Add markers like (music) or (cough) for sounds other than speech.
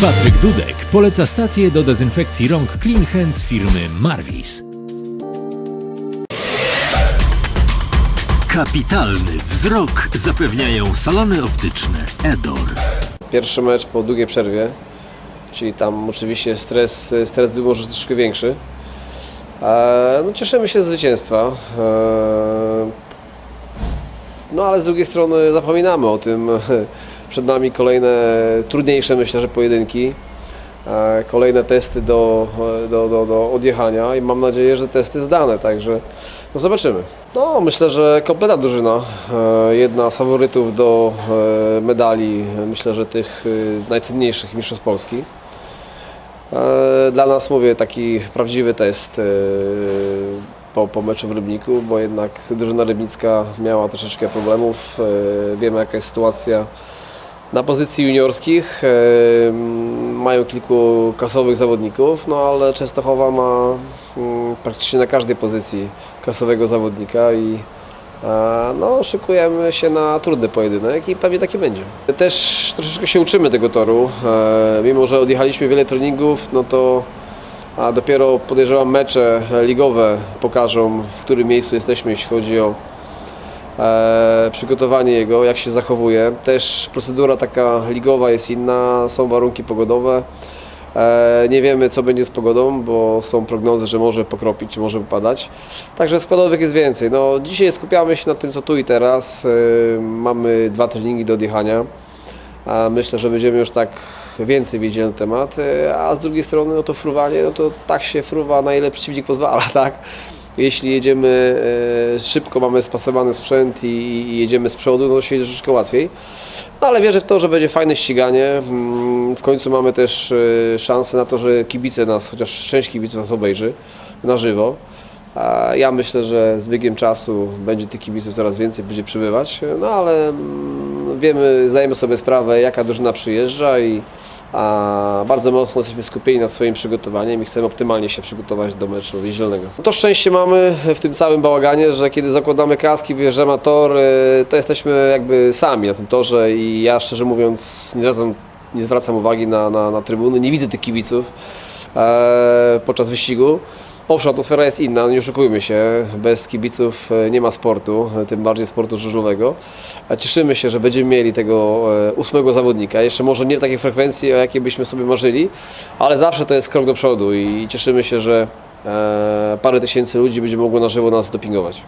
Patryk Dudek poleca stację do dezynfekcji rąk Clean Hands firmy Marvis. Kapitalny wzrok zapewniają salony optyczne Edor. Pierwszy mecz po długiej przerwie, czyli tam oczywiście stres, stres był może troszkę większy. E, No, cieszymy się z zwycięstwa. E, No ale z drugiej strony zapominamy o tym. Przed nami kolejne trudniejsze myślę, że pojedynki. E, Kolejne testy do, do, do, do odjechania i mam nadzieję, że testy zdane, także no zobaczymy. No myślę, że kompletna drużyna. E, Jedna z faworytów do e, medali, myślę, że tych e, najcenniejszych mistrzostw Polski. E, Dla nas mówię taki prawdziwy test e, po, po meczu w Rybniku, bo jednak drużyna rybnicka miała troszeczkę problemów. E, Wiemy jaka jest sytuacja na pozycji juniorskich. E, Mają kilku klasowych zawodników, no ale Częstochowa ma mm, praktycznie na każdej pozycji klasowego zawodnika i e, no, szykujemy się na trudny pojedynek i pewnie taki będzie. Też troszeczkę się uczymy tego toru. E, Mimo, że odjechaliśmy wiele treningów, no to a dopiero podejrzewam mecze ligowe pokażą, w którym miejscu jesteśmy, jeśli chodzi o e, przygotowanie jego, jak się zachowuje. Też procedura taka ligowa jest inna, są warunki pogodowe. E, nie wiemy, co będzie z pogodą, bo są prognozy, że może pokropić, czy może wypadać. Także składowych jest więcej. No, dzisiaj skupiamy się na tym, co tu i teraz. E, mamy dwa treningi do odjechania. A myślę, że będziemy już tak więcej wiedzieli na temat, e, a z drugiej strony no to fruwanie, no to tak się fruwa, na ile przeciwnik pozwala, (laughs) tak? Jeśli jedziemy e, szybko, mamy spasowany sprzęt i, jedziemy z przodu, no to się jedzie troszeczkę łatwiej. No ale wierzę w to, że będzie fajne ściganie. Mm, W końcu mamy też e, szansę na to, że kibice nas, chociaż część kibiców nas obejrzy na żywo. A ja myślę, że z biegiem czasu będzie tych kibiców coraz więcej, będzie przybywać. No ale mm, wiemy, zdajemy sobie sprawę, jaka drużyna przyjeżdża i a bardzo mocno jesteśmy skupieni nad swoim przygotowaniem i chcemy optymalnie się przygotować do meczu niedzielnego. To szczęście mamy w tym całym bałaganie, że kiedy zakładamy kaski, wyjeżdżamy na tor, y, to jesteśmy jakby sami na tym torze i ja szczerze mówiąc nie zwracam, nie zwracam uwagi na, na, na trybuny, nie widzę tych kibiców e, podczas wyścigu. Owszem, atmosfera jest inna, nie oszukujmy się, bez kibiców e, nie ma sportu, e, tym bardziej sportu żużlowego. Cieszymy się, że będziemy mieli tego e, ósmego zawodnika, jeszcze może nie w takiej frekwencji, o jakiej byśmy sobie marzyli, ale zawsze to jest krok do przodu i cieszymy się, że parę tysięcy ludzi będzie mogło na żywo nas dopingować.